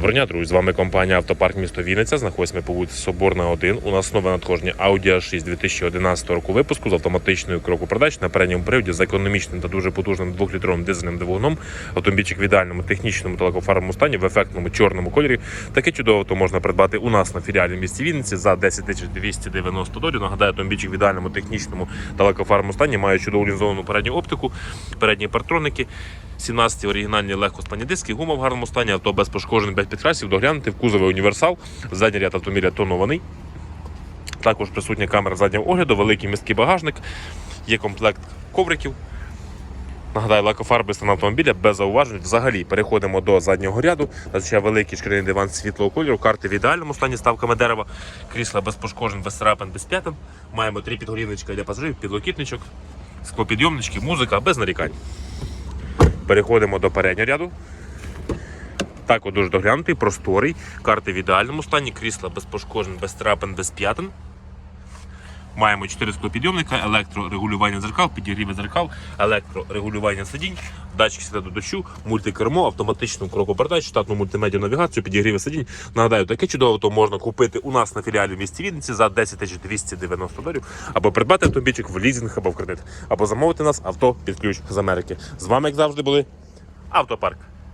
Доброго дня, друзі. З вами компанія Автопарк місто Вінниця. Знаходимося по вулиці Соборна 1. У нас нове надходження Audi A6 2011 року випуску з автоматичною кроку передач на передньому приводі з економічним та дуже потужним двохлітровим дизельним двигуном. Автомобільчик в ідеальному технічному та лакофарбовому стані в ефектному чорному кольорі. Таке чудово авто можна придбати у нас на філіалі в місті Вінниці за 10 290 доларів. Нагадаю, автомобільчик в ідеальному технічному та лакофарбовому стані має чудову лінзовану передню оптику, передні партроники. 17 оригінальні легкосплані диски, гума в гарному стані, авто без пошкоджень, без підкрасів, доглянути в кузовий універсал, задній ряд автомобіля тонований. Також присутня камера заднього огляду, великий міський багажник, є комплект ковриків. Нагадаю, лакофарби стан автомобіля без зауважень. Взагалі переходимо до заднього ряду. Зазвичай великий шкіряний диван світлого кольору, карти в ідеальному стані ставками дерева, крісла без пошкоджень, без царапин, без п'ятин. Маємо три підголівничка для пасажирів, підлокітничок, склопідйомнички, музика без нарікань. Переходимо до переднього ряду. Також дуже доглянутий, просторий, карти в ідеальному стані, крісла без пошкоджень, без трапин, без п'ятин. Маємо 4 склопідйомника, електрорегулювання дзеркал, підігріви дзеркал, електрорегулювання сидінь, датчик світла до дощу, мультикермо, автоматичну кроковердач, штатну мультимедіа навігацію, підігріви сидінь. Нагадаю, таке чудове авто можна купити у нас на філіалі в місті Вінниці за 10 290 доларів, або придбати автомобільчик в лізинг або в кредит, або замовити нас авто під ключ з Америки. З вами, як завжди, були Автопарк.